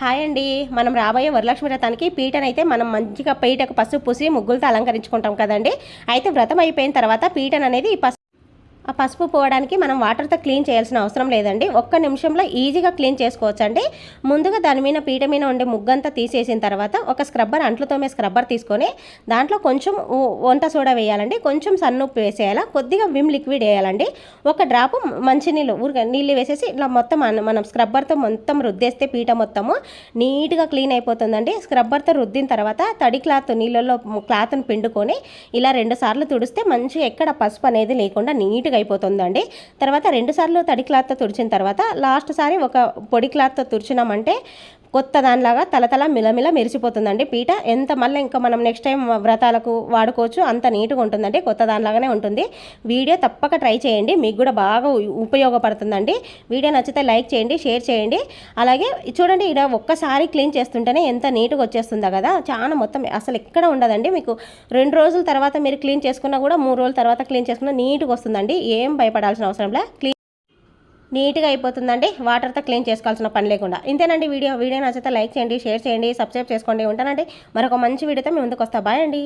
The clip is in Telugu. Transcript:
హాయ్ అండి. మనం రాబోయే వరలక్ష్మి వ్రతానికి పీటనైతే మనం మంచిగా పీటకు పసుపు పూసి ముగ్గులతో అలంకరించుకుంటాం కదండి. అయితే వ్రతం అయిపోయిన తర్వాత పీఠన అనేది ఈ పసుపు ఆ పసుపు పోవడానికి మనం వాటర్తో క్లీన్ చేయాల్సిన అవసరం లేదండి. ఒక్క నిమిషంలో ఈజీగా క్లీన్ చేసుకోవచ్చు అండి ముందుగా దాని మీద పీట మీద ఉండే ముగ్గంతా తీసేసిన తర్వాత ఒక స్క్రబ్బర్ అంట్లతోమే స్క్రబ్బర్ తీసుకొని దాంట్లో కొంచెం వంట సోడా వేయాలండి. కొంచెం సన్నుప్పు వేసేయాలా? కొద్దిగా విమ్ లిక్విడ్ వేయాలండి. ఒక డ్రాప్ మంచినీళ్ళు ఊరిక నీళ్ళు వేసేసి ఇట్లా మొత్తం మనం స్క్రబ్బర్తో మొత్తం రుద్దేస్తే పీట మొత్తము నీట్గా క్లీన్ అయిపోతుందండి. స్క్రబ్బర్తో రుద్దిన తర్వాత తడి క్లాత్ నీళ్ళల్లో క్లాత్ని పిండుకొని ఇలా రెండు సార్లు తుడిస్తే మంచిగా ఎక్కడ పసుపు అనేది లేకుండా నీట్గా అయిపోతుందండి. తర్వాత రెండు సార్లు తడి క్లాత్తో తుడిచిన తర్వాత లాస్ట్ సారి ఒక పొడి క్లాత్తో తుడిచినామంటే కొత్త దానిలాగా తలతల మిలమిల మెరిసిపోతుందండి. పీట ఎంత మళ్ళీ ఇంకా మనం నెక్స్ట్ టైం వ్రతాలకు వాడుకోవచ్చు అంత నీట్గా ఉంటుందండి. కొత్త దానిలాగానే ఉంటుంది. వీడియో తప్పక ట్రై చేయండి. మీకు కూడా బాగా ఉపయోగపడుతుందండి. వీడియో నచ్చితే లైక్ చేయండి షేర్ చేయండి. అలాగే చూడండి ఇక్కడ ఒక్కసారి క్లీన్ చేస్తుంటేనే ఎంత నీట్గా వచ్చేస్తుందో కదా. చాలా మొత్తం అసలు ఎక్కడ ఉండదండి మీకు. రెండు రోజుల తర్వాత మీరు క్లీన్ చేసుకున్నా కూడా మూడు రోజుల తర్వాత క్లీన్ చేసుకున్నా నీట్గా వస్తుందండి. ఏం భయపడాల్సిన అవసరం లే. క్లీన్ నీట్గా అయిపోతుందండి. వాటర్తో క్లీన్ చేసుకోవాల్సిన పని లేకుండా. ఇంతేనండి వీడియో. వీడియో నచ్చితే లైక్ చేయండి షేర్ చేయండి సబ్స్క్రైబ్ చేసుకోండి. ఉంటానండి. మరొక మంచి వీడియోతో మీ ముందుకు వస్తా. బాయ్ అండి.